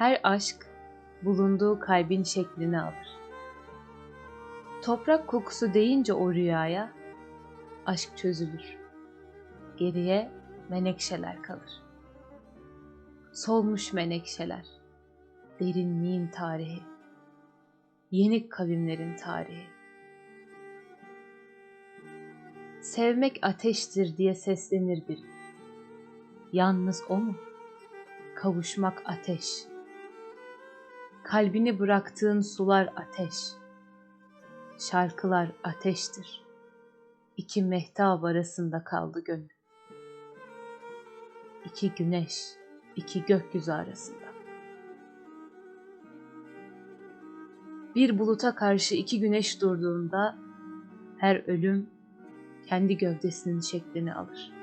Her aşk bulunduğu kalbin şeklini alır. Toprak kokusu deyince o rüyaya aşk çözülür. Geriye menekşeler kalır. Solmuş menekşeler, derinliğin tarihi, yenik kavimlerin tarihi. Sevmek ateştir diye seslenir biri. Yalnız o mu? Kavuşmak ateş. Kalbini bıraktığın sular ateş. Şarkılar ateştir. İki mehtap arasında kaldı gönül. İki güneş, iki gökyüzü arasında. Bir buluta karşı iki güneş durduğunda her ölüm kendi gövdesinin şeklini alır.